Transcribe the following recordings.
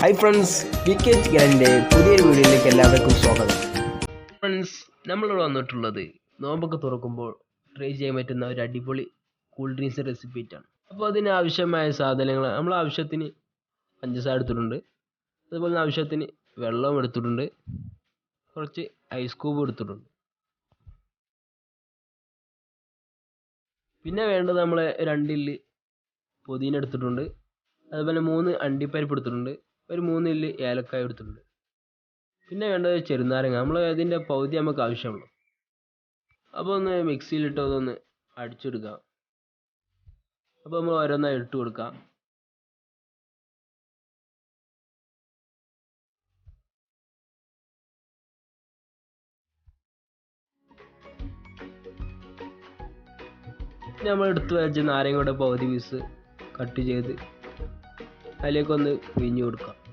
Hi friends cricket ചിക്കനിന്റെ പുതിയൊരു വീഡിയോയിലേക്ക് എല്ലാവർക്കും സ്വാഗതം. ഫ്രണ്ട്സ് നമ്മളിവിടെ വന്നിട്ടുള്ളത് നോമ്പൊക്കെ തുറക്കുമ്പോൾ ട്രൈ ചെയ്യാൻ പറ്റുന്ന ഒരു അടിപൊളി കൂൾ ഡ്രിങ്ക്സ് റെസിപ്പീറ്റാണ് അപ്പോൾ അതിന് ആവശ്യമായ സാധനങ്ങൾ നമ്മൾ ആവശ്യത്തിന് പഞ്ചസാര എടുത്തിട്ടുണ്ട്. അതുപോലെ ആവശ്യത്തിന് വെള്ളവും എടുത്തിട്ടുണ്ട്. കുറച്ച് ഐസ് ക്യൂബ് എടുത്തിട്ടുണ്ട്. പിന്നെ വേണ്ടത് നമ്മൾ രണ്ടില്ല് പുതിന എടുത്തിട്ടുണ്ട്. അതുപോലെ മൂന്ന് അണ്ടിപ്പരിപ്പ് എടുത്തിട്ടുണ്ട്. ഒരു മൂന്ന് മൂന്നില്ല് ഏലക്കായ എടുത്തിട്ടുണ്ട്. പിന്നെ വേണ്ടത് ചെറുനാരങ്ങ. നമ്മൾ ഇതിന്റെ പകുതി നമുക്ക് ആവശ്യമുള്ളൂ. അപ്പോൾ ഒന്ന് മിക്സിയിലിട്ട് അതൊന്ന് അടിച്ചെടുക്കാം. അപ്പോൾ നമ്മൾ ഓരോന്നായി ഇട്ട് കൊടുക്കാം. നമ്മൾ എടുത്ത് വെച്ച നാരങ്ങയുടെ പകുതി പീസ് കട്ട് ചെയ്ത് അതിലേക്കൊന്ന് പിഴിഞ്ഞു കൊടുക്കാം.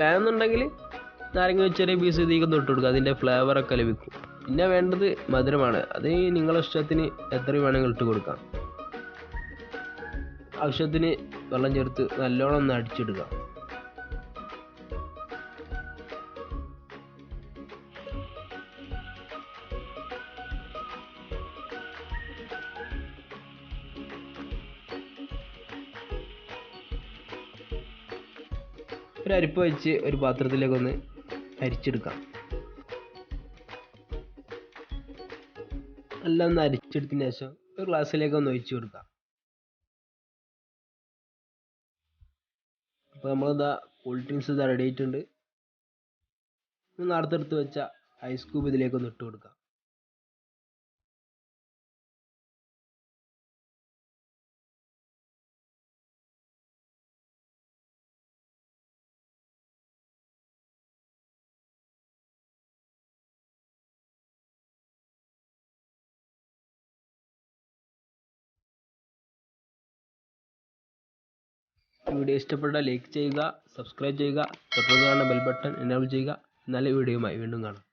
വേണമെന്നുണ്ടെങ്കിൽ നാരങ്ങ ചെറിയ പീസ് ഇതിലേക്ക് ഇട്ട് കൊടുക്കുക. അതിന്റെ ഫ്ലേവറൊക്കെ ലഭിക്കും. പിന്നെ വേണ്ടത് മധുരമാണ്. അത് നിങ്ങളുടെ ഇഷ്ടത്തിന് എത്ര വേണമെങ്കിൽ ഇട്ട് കൊടുക്കാം. ആവശ്യത്തിന് വെള്ളം ചേർത്ത് നല്ലോണം ഒന്ന് അടിച്ചെടുക്കുക ഒരു അരിപ്പ വെച്ച് ഒരു പാത്രത്തിലേക്ക് ഒന്ന് അരിച്ചെടുക്കാം. എല്ലാം ഒന്ന് അരിച്ചെടുത്തതിന് ശേഷം ഒരു ഗ്ലാസ്സിലേക്ക് ഒന്ന് ഒഴിച്ചു കൊടുക്കാം. അപ്പോൾ നമ്മളിതാ കൂൾ ഡ്രിങ്ക്സ് റെഡി ആയിട്ടുണ്ട്. നേരത്തെ എടുത്ത് വെച്ച ഐസ് ക്യൂബ് ഇതിലേക്ക് ഒന്ന് ഇട്ട് കൊടുക്കാം. വീഡിയോ ഇഷ്ടപ്പെട്ടാൽ ലൈക്ക് ചെയ്യുക സബ്സ്ക്രൈബ് ചെയ്യുക തൊട്ടടുത്ത് കാണുന്ന ബെൽ ബട്ടൺ എനേബിൾ ചെയ്യുക. നല്ല വീഡിയോയുമായി വീണ്ടും കാണാം.